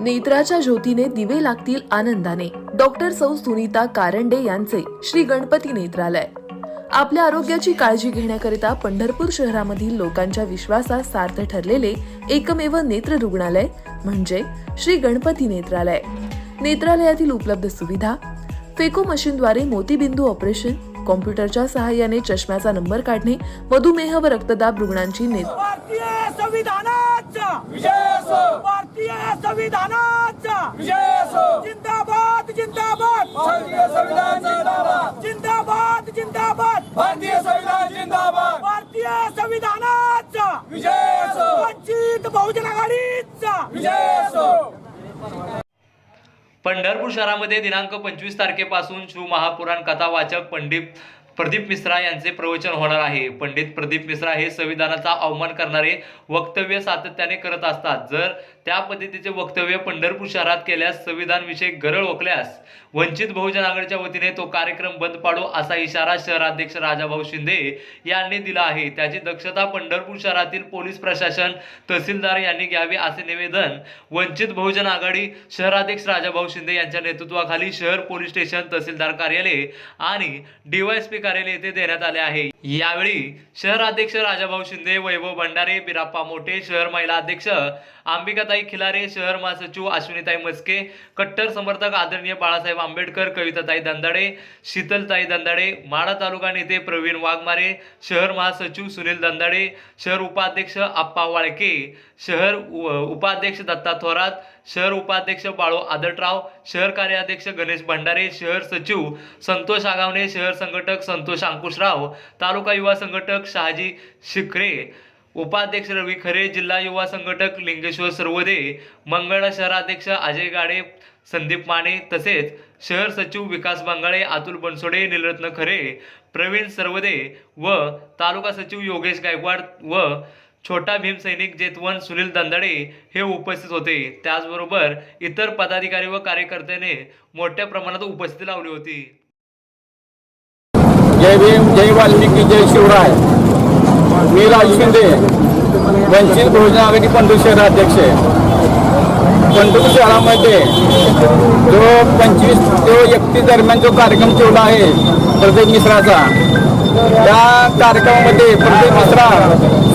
नेत्राच्या ज्योतीने दिवे लागतील आनंदाने. डॉक्टर सौ सुनीता कारंडे यांचे श्री गणपती नेत्रालय. आपल्या आरोग्याची काळजी घेण्याकरिता पंढरपूर शहरामधील लोकांच्या विश्वासात सार्थ ठरलेले एकमेव नेत्र रुग्णालय म्हणजे श्री गणपती नेत्रालय. नेत्रालयातील उपलब्ध सुविधा फेको मशीनद्वारे मोतीबिंदू ऑपरेशन कॉम्प्युटरच्या सहाय्याने चष्म्याचा नंबर काढणे मधुमेह व रक्तदाब रुग्णांची नेत्र भारतीय संविधानाचा! विजय असो! पंढरपूर शहरामध्ये दिनांक पंचवीस तारखेपासून शिवमहापुराण कथा वाचक पंडित प्रदीप मिश्रा यांचे प्रवचन होणार आहे. पंडित प्रदीप मिश्रा हे संविधानाचा अवमान करणारे वक्तव्य सातत्याने करत असतात. जर त्या पद्धतीचे वक्तव्य पंढरपूर शहरात केल्यास संविधान विषयी गरळ ओकल्यास वंचित बहुजन आघाडीच्या वतीने तो कार्यक्रम बंद पाडू असा इशारा शहराध्यक्ष राजाभाऊ शिंदे यांनी दिला आहे. त्याची दक्षता पंढरपूर शहरातील पोलीस प्रशासन तहसीलदार यांनी घ्यावी असे निवेदन वंचित बहुजन आघाडी शहराध्यक्ष राजाभाऊ शिंदे यांच्या नेतृत्वाखाली शहर पोलीस स्टेशन तहसीलदार कार्यालय आणि डीवायएसपी कार्यालय येथे देण्यात आले आहे. यावेळी शहराध्यक्ष राजाभाऊ शिंदे वैभव भंडारे बिराप्पा मोठे शहर महिला अध्यक्ष अंबिकाताई खिलारे शहर महासचिव अश्विनीताई मस्के कट्टर समर्थक आदरणीय बाळासाहेब आंबेडकर कविताताई दंदाडे शीतलताई दंदाडे माडा तालुका नेते प्रवीण वाघमारे शहर महासचिव सुनील दंदाडे शहर उपाध्यक्ष आप्पा वाळके शहर उपाध्यक्ष दत्ता थोरात शहर उपाध्यक्ष बाळू आदटराव शहर कार्याध्यक्ष गणेश भंडारे शहर सचिव संतोष आगावणे शहर संघटक संतोष अंकुशराव तालुका युवा संघटक शहाजी शिखरे उपाध्यक्ष रवी खरे जिल्हा युवा संघटक लिंगेश्वर सर्वदे मंगळ शहराध्यक्ष अजय गाडे संदीप माने तसेच शहर सचिव विकास बंगाळे अतुल बनसोडे निलरत्न खरे प्रवीण सर्वदे व तालुका सचिव योगेश गायकवाड व छोटा भीम सैनिक जेतवन सुनील दंदाडे हे उपस्थित होते. त्याचबरोबर इतर पदाधिकारी व कार्यकर्त्याने मोठ्या प्रमाणात उपस्थिती लावली होती. जय भीम जय वाल्मिकी जय शिवराय. मी राजू शिंदे वंचित बहुजन आघाडी पंढरपूर शहराध्यक्ष आहे. पंढरपूर शहरामध्ये जो पंचवीस ते एकतीस दरम्यान जो कार्यक्रम ठेवला आहे प्रदीप मिश्राचा त्या कार्यक्रमामध्ये प्रदीप मिश्रा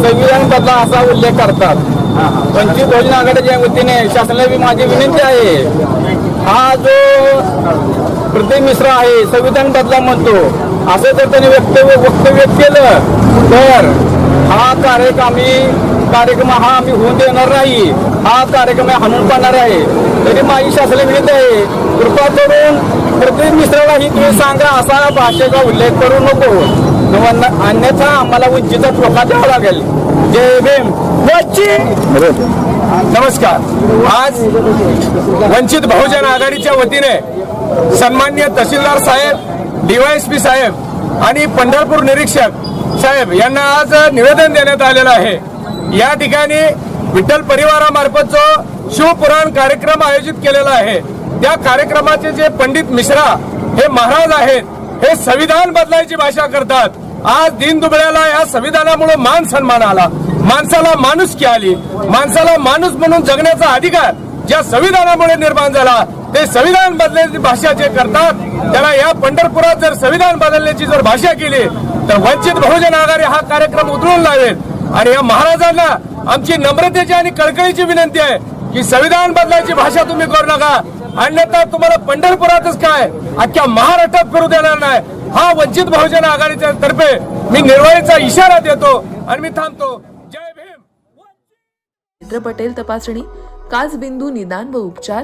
संविधान बदला असा उल्लेख करतात. वंचित बहुजन आघाडीच्या वतीने शासनाला माझी विनंती आहे हा जो प्रदीप मिश्रा आहे संविधान बदला म्हणतो असं जर त्यांनी वक्तव्य वक्तव्य केलं तर हा कार्यक्रम आम्ही कार्यक्रम हा आम्ही होऊन देणार नाही. हा कार्यक्रम हाणून पाडणार आहे. तरी माझी शासनाला विनंती आहे कृपा करून प्रदीप मिश्राला ही तुम्ही सांगा असा भाषेचा उल्लेख करू नको. अन्यथा आम्हाला उंचीचा टोका द्यावा लागेल. जय भीम. नमस्कार. आज वंचित बहुजन आघाडीच्या वतीने सन्मान्य तहसीलदार साहेब डीवायएसपी साहेब आणि पंढरपूर निरीक्षक साहेब यांना आज निवेदन देण्यात आलेलं आहे. या ठिकाणी विठ्ठल परिवारामार्फत जो शिवपुराण कार्यक्रम आयोजित केलेला आहे त्या कार्यक्रमाचे जे पंडित मिश्रा हे महाराज आहेत हे संविधान बदलायची भाषा करतात. आज दीनदुबळ्याला या संविधानामुळे मान सन्मान आला. माणसाला माणुसकी आली. माणसाला माणूस म्हणून जगण्याचा अधिकार ज्या संविधानामुळे निर्माण झाला ते संविधान बदलण्याची भाषा जे करतात त्याला या पंढरपुरात जर संविधान बदलण्याची जर भाषा केली तर वंचित बहुजन आघाडी हा कार्यक्रम उतरून लावेल. आणि या महाराजांना आमची नम्रतेची आणि कळकळीची विनंती आहे की संविधान बदलायची भाषा तुम्ही करू नका. अन्यथा तुम्हाला पंढरपुरातच काय अख्ख्या महाराष्ट्रात फिरू देणार नाही. हा वंचित बहुजन आघाडीच्या तर्फे मी निर्वाळीचा इशारा देतो आणि मी थांबतो. जय भीम. पटेल तपासणी काच बिंदू निदान व उपचार